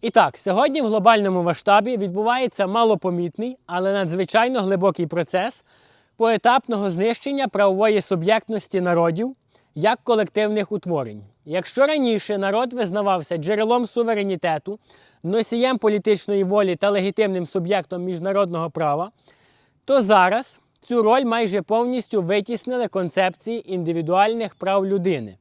І так, сьогодні в глобальному масштабі відбувається малопомітний, але надзвичайно глибокий процес поетапного знищення правової суб'єктності народів як колективних утворень. Якщо раніше народ визнавався джерелом суверенітету, носієм політичної волі та легітимним суб'єктом міжнародного права, то зараз цю роль майже повністю витіснили концепції індивідуальних прав людини,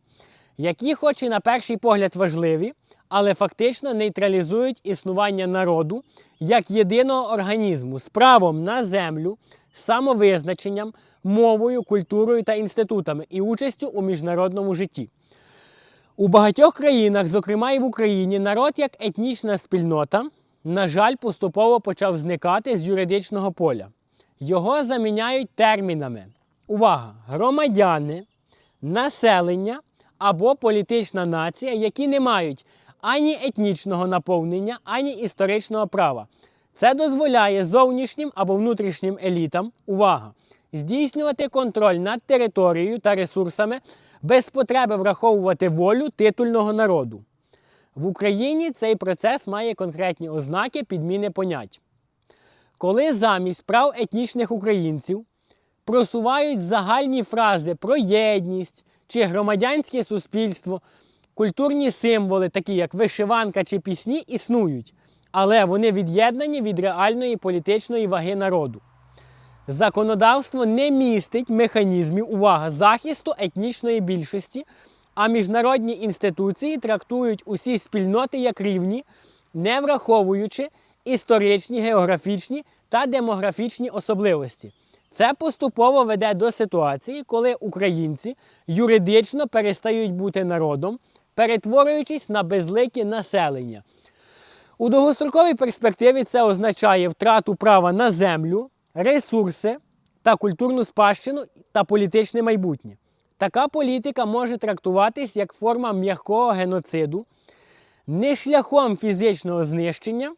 які, хоч і на перший погляд важливі, але фактично нейтралізують існування народу як єдиного організму з правом на землю, самовизначенням, мовою, культурою та інститутами і участю у міжнародному житті. У багатьох країнах, зокрема і в Україні, народ як етнічна спільнота, на жаль, поступово почав зникати з юридичного поля. Його заміняють термінами. Увага! Громадяни, населення або політична нація, які не мають ані етнічного наповнення, ані історичного права. Це дозволяє зовнішнім або внутрішнім елітам увага, здійснювати контроль над територією та ресурсами без потреби враховувати волю титульного народу. В Україні цей процес має конкретні ознаки підміни понять. Коли замість прав етнічних українців просувають загальні фрази про єдність чи громадянське суспільство, культурні символи, такі як вишиванка чи пісні, існують, але вони від'єднані від реальної політичної ваги народу. Законодавство не містить механізмів увага захисту етнічної більшості, а міжнародні інституції трактують усі спільноти як рівні, не враховуючи історичні, географічні та демографічні особливості. Це поступово веде до ситуації, коли українці юридично перестають бути народом, перетворюючись на безлике населення. У довгостроковій перспективі це означає втрату права на землю, ресурси та культурну спадщину та політичне майбутнє. Така політика може трактуватись як форма м'якого геноциду, не шляхом фізичного знищення,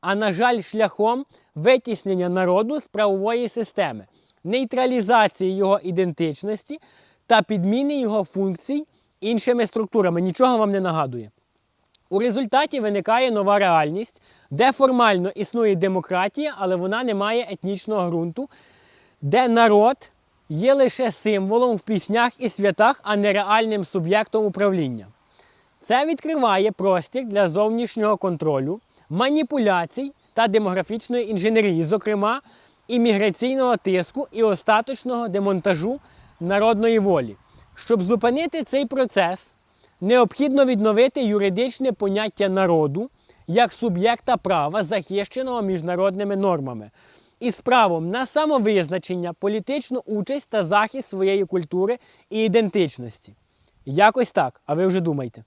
а, на жаль, шляхом витіснення народу з правової системи, нейтралізації його ідентичності та підміни його функцій іншими структурами. Нічого вам не нагадує. У результаті виникає нова реальність, де формально існує демократія, але вона не має етнічного ґрунту, де народ є лише символом в піснях і святах, а не реальним суб'єктом управління. Це відкриває простір для зовнішнього контролю, маніпуляцій та демографічної інженерії, зокрема імміграційного тиску і остаточного демонтажу народної волі. Щоб зупинити цей процес, необхідно відновити юридичне поняття народу як суб'єкта права, захищеного міжнародними нормами, із правом на самовизначення, політичну участь та захист своєї культури і ідентичності. Якось так, а ви вже думайте.